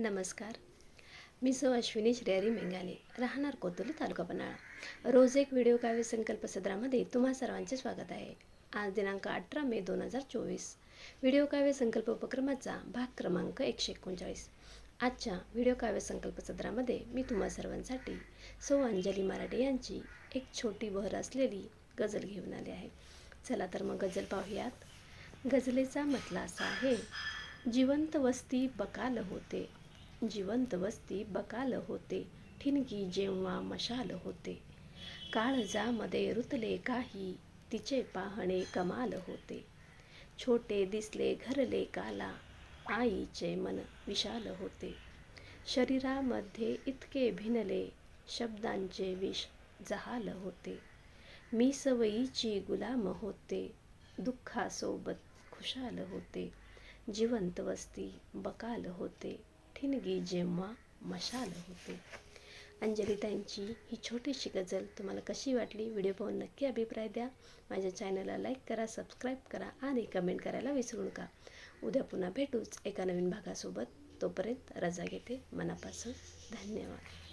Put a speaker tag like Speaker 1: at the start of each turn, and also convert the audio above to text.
Speaker 1: नमस्कार. मी सौ अश्विनी श्रेयरी मेंगाले राहणार कोतुली तालुका पन्हाळा. रोज एक व्हिडिओ काव्य संकल्प सदरामध्ये तुम्हा सर्वांचे स्वागत आहे. आज दिनांक अठरा मे दोन हजार चोवीस. व्हिडिओ काव्य संकल्प उपक्रमाचा भाग क्रमांक एकशे एकोणचाळीस. आजच्या व्हिडिओ काव्य संकल्प सदरामध्ये मी तुम्हा सर्वांसाठी सौ अंजली मराठे यांची एक छोटी बहर असलेली गझल घेऊन आली आहे. चला तर मग गझल पाहूयात. गझलेचा मतला असा आहे जिवंत वस्ती बकाल होते. जिवंत वस्ती बकाल होते ठिणगी जेव्हा मशाल होते. काळजामध्ये रुतले काही तिचे पाहणे कमाल होते. छोटे दिसले घरले काला आईचे मन विशाल होते. शरीरामध्ये इतके भिनले शब्दांचे विष जहाल होते. मी सवयीची गुलाम होते दुःखासोबत खुशाल होते. जिवंत वस्ती बकाल होते. ठिणगी जेव्हा मशाल होते. अंजलिताईंची ही छोटीशी गजल तुम्हाला कशी वाटली? व्हिडिओ पाहून नक्की अभिप्राय द्या. माझ्या चॅनलला लाईक करा सबस्क्राईब करा आणि कमेंट करायला विसरू नका. उद्या पुन्हा भेटूच एका नवीन भागासोबत. तोपर्यंत रजा घेते. मनापासून धन्यवाद.